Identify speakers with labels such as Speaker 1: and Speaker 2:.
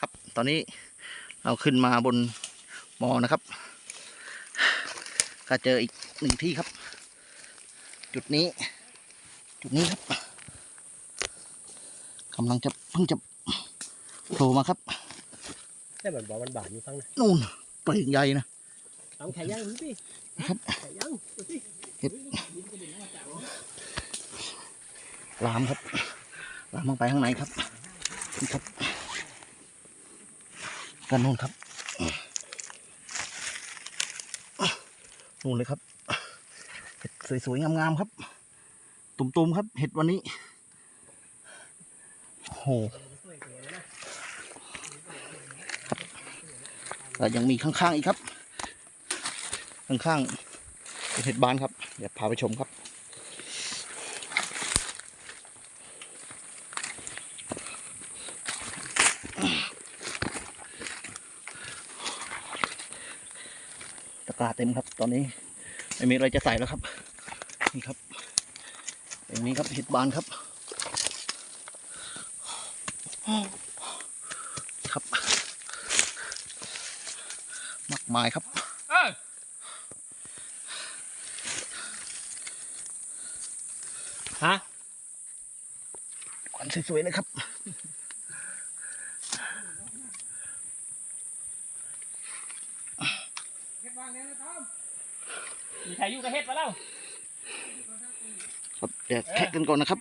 Speaker 1: ครับ ตอนนี้เราขึ้นมาบนมอนะครับ ก็เจออีกหนึ่งที่ครับ จุดนี้ จุดนี้ครับกำลังจะเพิ่งจะโผล่มาครับ
Speaker 2: แต่มันบอกมันบาดอยู่ฟังนะ
Speaker 1: นู่นเปลงใหญ่นะ
Speaker 2: เอาแขย่างดูสิ
Speaker 1: ครับ
Speaker 2: แขย่างดูสิ
Speaker 1: ลามครับลามลงไปข้างในครับนี่ครับ กันนู่นครับนู่นเลยครับเห็ดสวยๆงามๆครับ ตุ่มๆครับ เห็ดวันนี้โหแล้วยังมีข้างๆอีกครับ ข้างๆเป็นเห็ดบานครับ เดี๋ยวพาไปชมครับ ตะกร้าเต็มครับ ตอนนี้ไม่มีอะไรจะใส่แล้วครับ นี่ครับอย่างนี้ครับเห็ดบานครับ ครับ มากมายครับ
Speaker 2: เออฮะ
Speaker 1: ควันสวยๆเลยครับ
Speaker 2: มีใครอยู่กับเฮ็ดมาแล้ว
Speaker 1: ครับเดี๋ยวแคะกันก่อนนะครับ